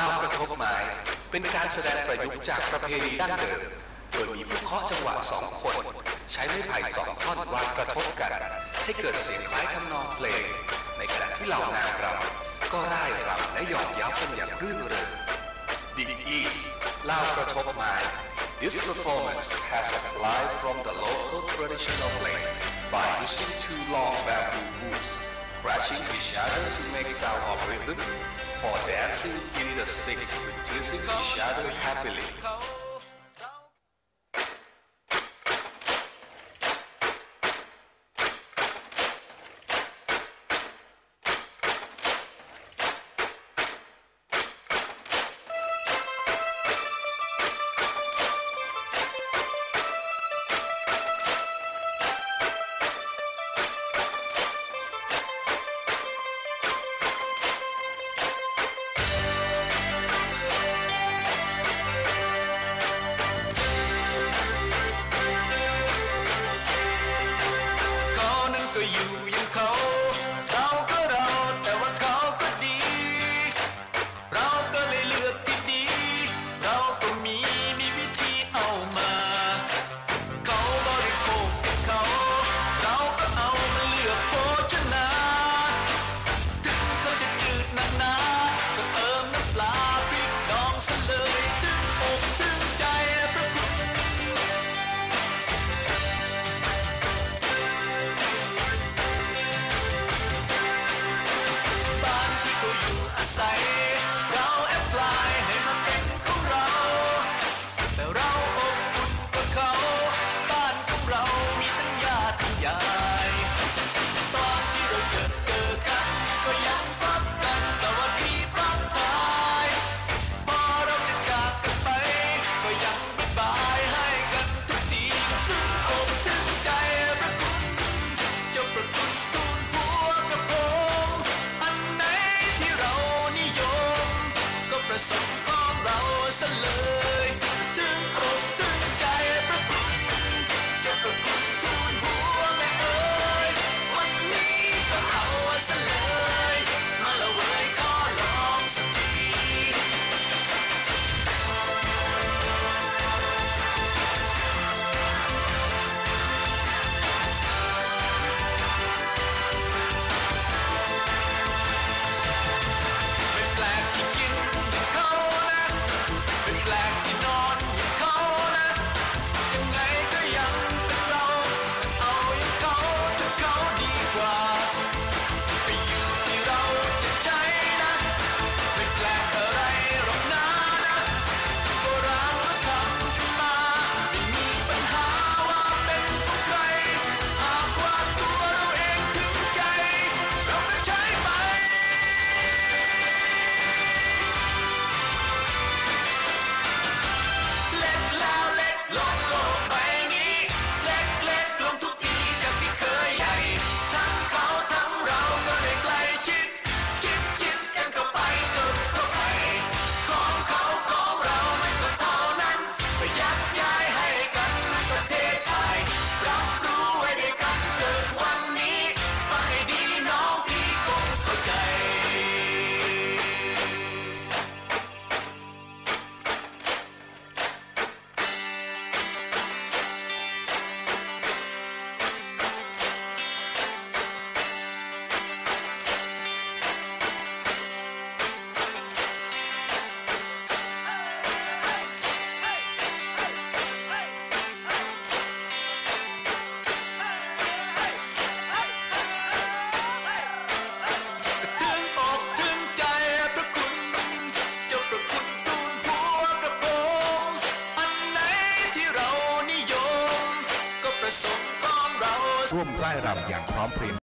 ล่ากระทบไม้เป็นการแสดงประยุกต์จากประเพณีดั้งเดิม โดยมีผู้เคาะจังหวะสองคน ใช้ไม้ไผ่สองท่อนวางกระทบกัน ให้เกิดเสียงคล้ายทำนองเพลง ในขณะที่เหล่านางรำก็ร่ายรำและหยอกเย้ากันอย่างรื่นเริง The East เล่ากระทบไม้ This performance has a live from the local traditional play by using two long bamboo hoops, crashing each other to make sound of rhythm For dancing, you need a stick with shadow happily. ส่งของเราซะเลย ร่วมไล่รำอย่างพร้อมเพรียง